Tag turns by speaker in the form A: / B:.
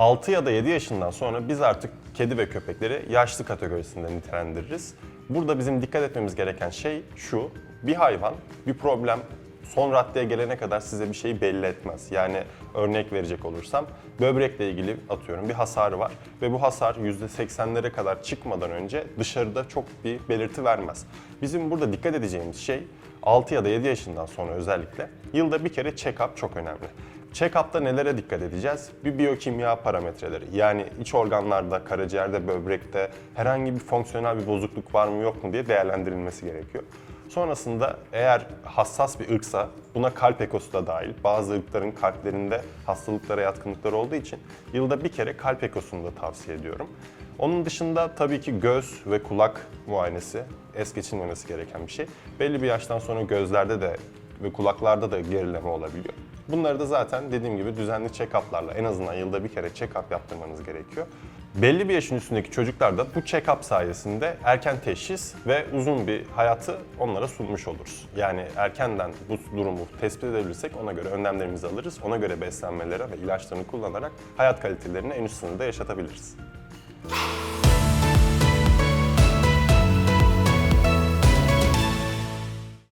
A: 6 ya da 7 yaşından sonra biz artık kedi ve köpekleri yaşlı kategorisinde nitelendiririz. Burada bizim dikkat etmemiz gereken şey şu. Bir hayvan bir problem son raddeye gelene kadar size bir şeyi belli etmez. Yani örnek verecek olursam böbrekle ilgili atıyorum bir hasarı var ve bu hasar %80'lere kadar çıkmadan önce dışarıda çok bir belirti vermez. Bizim burada dikkat edeceğimiz şey 6 ya da 7 yaşından sonra özellikle yılda bir kere check-up çok önemli. Check-up'ta nelere dikkat edeceğiz? Bir biyokimya parametreleri. Yani iç organlarda, karaciğerde, böbrekte herhangi bir fonksiyonel bir bozukluk var mı yok mu diye değerlendirilmesi gerekiyor. Sonrasında eğer hassas bir ırksa buna kalp ekosu da dahil. Bazı ırkların kalplerinde hastalıklara yatkınlıkları olduğu için yılda bir kere kalp ekosunu da tavsiye ediyorum. Onun dışında tabii ki göz ve kulak muayenesi es geçilmemesi gereken bir şey. Belli bir yaştan sonra gözlerde de ve kulaklarda da gerileme olabiliyor. Bunları da zaten dediğim gibi düzenli check-up'larla en azından yılda bir kere check-up yaptırmanız gerekiyor. Belli bir yaşın üstündeki çocuklar da bu check-up sayesinde erken teşhis ve uzun bir hayatı onlara sunmuş oluruz. Yani erkenden bu durumu tespit edebilirsek ona göre önlemlerimizi alırız. Ona göre beslenmelere ve ilaçlarını kullanarak hayat kalitelerini en üst sınırda yaşatabiliriz.